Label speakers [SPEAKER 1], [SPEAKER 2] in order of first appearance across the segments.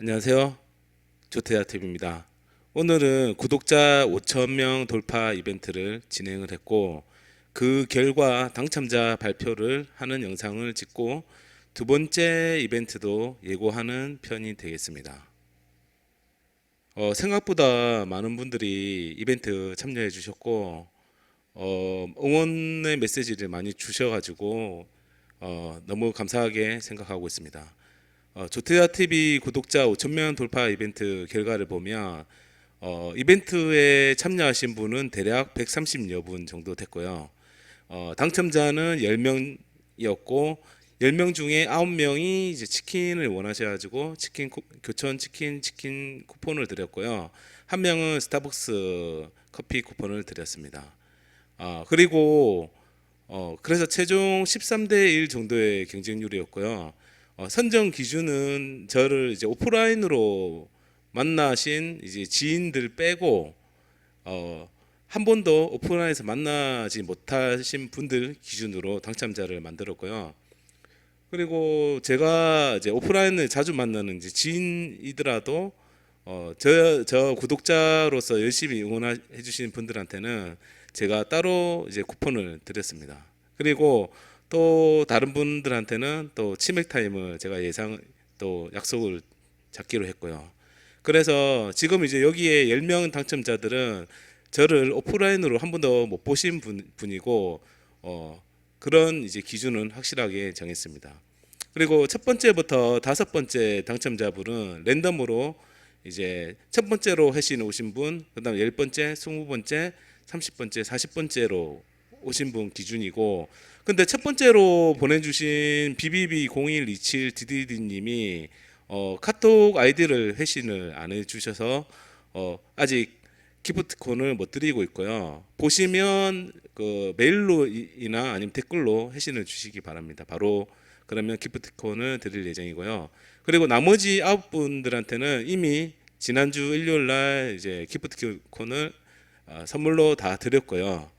[SPEAKER 1] 안녕하세요. 조태야 TV입니다. 오늘은 구독자 5,000명 돌파 이벤트를 진행을 했고 그 결과 당첨자 발표를 하는 영상을 찍고 두 번째 이벤트도 예고하는 편이 되겠습니다. 어, 생각보다 많은 분들이 이벤트 참여해 주셨고 어, 응원의 메시지를 많이 주셔가지고 어, 너무 감사하게 생각하고 있습니다. 어, 조태아 TV 구독자 5천 명 돌파 이벤트 결과를 보면 어, 이벤트에 참여하신 분은 대략 130여 분 정도 됐고요. 어, 당첨자는 10명이었고 10명 중에 9명이 이제 치킨을 원하셔가지고 치킨 쿠- 교촌 치킨 치킨 쿠폰을 드렸고요. 한 명은 스타벅스 커피 쿠폰을 드렸습니다. 아 그리고 어, 그래서 최종 13대 1 정도의 경쟁률이었고요. 어, 선정 기준은 저를 이제 오프라인으로 만나신 이제 지인들 빼고 어, 한 번도 오프라인에서 만나지 못하신 분들 기준으로 당첨자를 만들었고요. 그리고 제가 이제 오프라인을 자주 만나는 이제 지인이더라도 어, 저, 저 구독자로서 열심히 응원해 주시는 분들한테는 제가 따로 이제 쿠폰을 드렸습니다. 그리고 또 다른 분들한테는 또 치맥 타임을 제가 예상 또 약속을 잡기로 했고요. 그래서 지금 이제 여기에 10명 당첨자들은 저를 오프라인으로 한 번도 못 보신 분, 분이고 어, 그런 이제 기준은 확실하게 정했습니다. 그리고 첫 번째부터 다섯 번째 당첨자분은 랜덤으로 이제 첫 번째로 회신 오신 분, 그다음 열 번째, 스무 번째, 삼십 번째, 사십 번째로 오신 분 기준이고, 근데 첫 번째로 보내주신 BBB 0127 DDD님이 어, 카톡 아이디를 회신을 안 해주셔서 어, 아직 기프트콘을 못 드리고 있고요. 보시면 그 메일로이나 아니면 댓글로 회신을 주시기 바랍니다. 바로 그러면 기프트콘을 드릴 예정이고요. 그리고 나머지 아홉 분들한테는 이미 지난주 일요일 날 이제 기프트콘을 어, 선물로 다 드렸고요.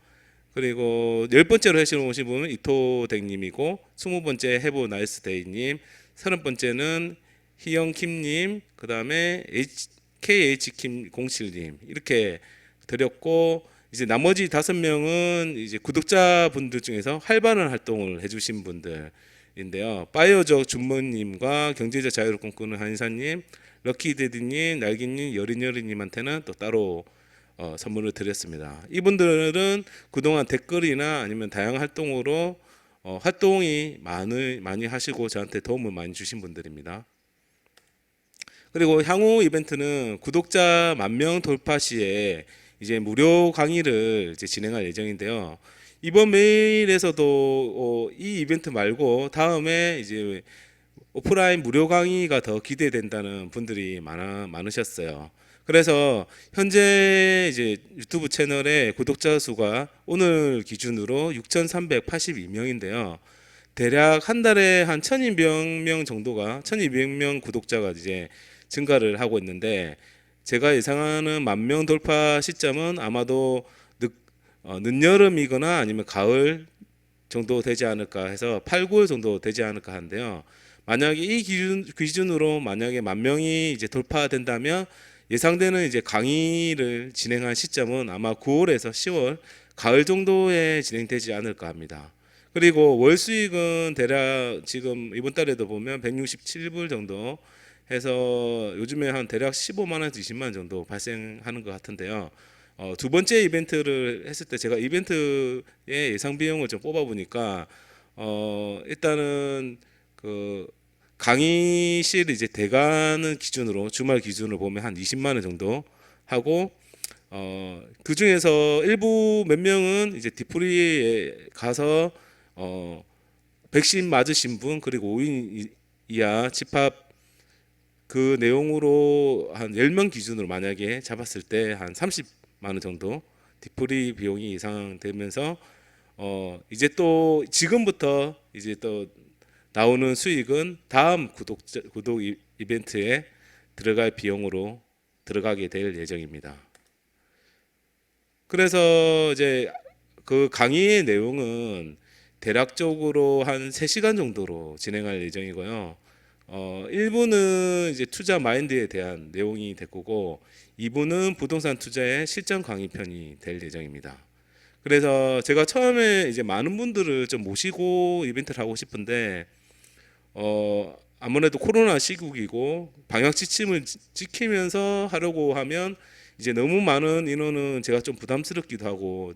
[SPEAKER 1] 그리고 열 번째로 회신 오신 분은 이토댕님이고 스무 번째 해보 나이스데이님, 서른 번째는 희영킴님, 그 다음에 KH킴07님 이렇게 드렸고 이제 나머지 다섯 명은 이제 구독자 분들 중에서 활발한 활동을 해주신 분들인데요. 바이오적 준모님과 경제적 자유를 꿈꾸는 한의사님, 럭키데디님, 날기님, 여린여린님한테는 또 따로 어, 선물을 드렸습니다. 이분들은 그동안 댓글이나 아니면 다양한 활동으로 어, 활동이 많이 많이 하시고 저한테 도움을 많이 주신 분들입니다. 그리고 향후 이벤트는 구독자 만 명 돌파 시에 이제 무료 강의를 이제 진행할 예정인데요. 이번 메일에서도 어, 이 이벤트 말고 다음에 이제 오프라인 무료 강의가 더 기대된다는 분들이 많아 많으셨어요. 그래서 현재 이제 유튜브 채널의 구독자 수가 오늘 기준으로 6,382명인데요. 대략 한 달에 한 1,200명 정도가 1,200명 구독자가 이제 증가를 하고 있는데 제가 예상하는 만 명 돌파 시점은 아마도 늦, 어, 늦여름이거나 아니면 가을 정도 되지 않을까 해서 8, 9월 정도 되지 않을까 하는데요. 만약에 이 기준 기준으로 만약에 만 명이 이제 돌파된다면 예상되는 이제 강의를 진행한 시점은 아마 9월에서 10월 가을 정도에 진행되지 않을까 합니다. 그리고 월 수익은 대략 지금 이번 달에도 보면 167불 정도 해서 요즘에 한 대략 15만 원에서 20만 원 정도 발생하는 것 같은데요. 어, 두 번째 이벤트를 했을 때 제가 이벤트의 예상 비용을 좀 뽑아 보니까 어, 일단은 그 강의실 이제 대가는 기준으로 주말 기준으로 보면 한 20만 원 정도 하고 어, 그 중에서 일부 몇 명은 이제 디프리에 가서 어, 백신 맞으신 분 그리고 5인 이하 집합 그 내용으로 한 10명 기준으로 만약에 잡았을 때 한 30만 원 정도 디프리 비용이 예상되면서 어 이제 또 지금부터 이제 또 나오는 수익은 다음 구독 이- 이벤트에 들어갈 비용으로 들어가게 될 예정입니다. 그래서 이제 그 강의의 내용은 대략적으로 한 3시간 정도로 진행할 예정이고요. 어, 1부는 이제 투자 마인드에 대한 내용이 될 거고 2부는 부동산 투자의 실전 강의편이 될 예정입니다. 그래서 제가 처음에 이제 많은 분들을 좀 모시고 이벤트를 하고 싶은데 어 아무래도 코로나 시국이고 방역 지침을 지- 지키면서 하려고 하면 이제 너무 많은 인원은 제가 좀 부담스럽기도 하고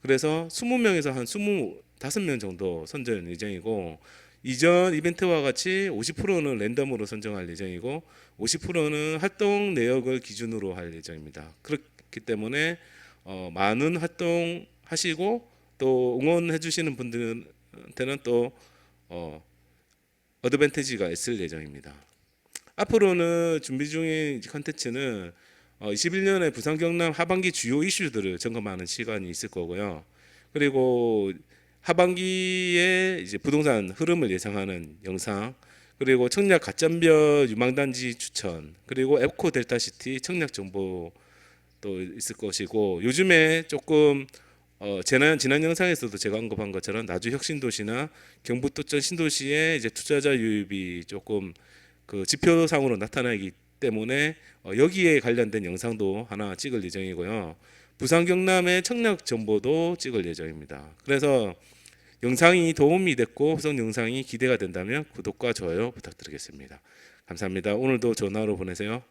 [SPEAKER 1] 그래서 20명에서 한 25명 정도 선정 예정이고 이전 이벤트와 같이 50%는 랜덤으로 선정할 예정이고 50%는 활동 내역을 기준으로 할 예정입니다. 그렇기 때문에 어, 많은 활동 하시고 또 응원해 주시는 분들한테는 또 어, 어드밴티지가 있을 예정입니다. 앞으로는 준비 중인 컨텐츠는 어, 21년에 부산 경남 하반기 주요 이슈들을 점검하는 시간이 있을 거고요. 그리고 하반기에 이제 부동산 흐름을 예상하는 영상, 그리고 청약 가점별 유망단지 추천, 그리고 앱코 델타시티 청약 정보 또 있을 것이고 요즘에 조금 어, 지난 지난 영상에서도 제가 언급한 것처럼 나주 혁신도시나 경북도청 신도시의 이제 투자자 유입이 조금 그 지표상으로 나타나기 때문에 어, 여기에 관련된 영상도 하나 찍을 예정이고요. 부산 경남의 청약 정보도 찍을 예정입니다. 그래서 영상이 도움이 됐고 후속 영상이 기대가 된다면 구독과 좋아요 부탁드리겠습니다. 감사합니다. 오늘도 전화로 보내세요.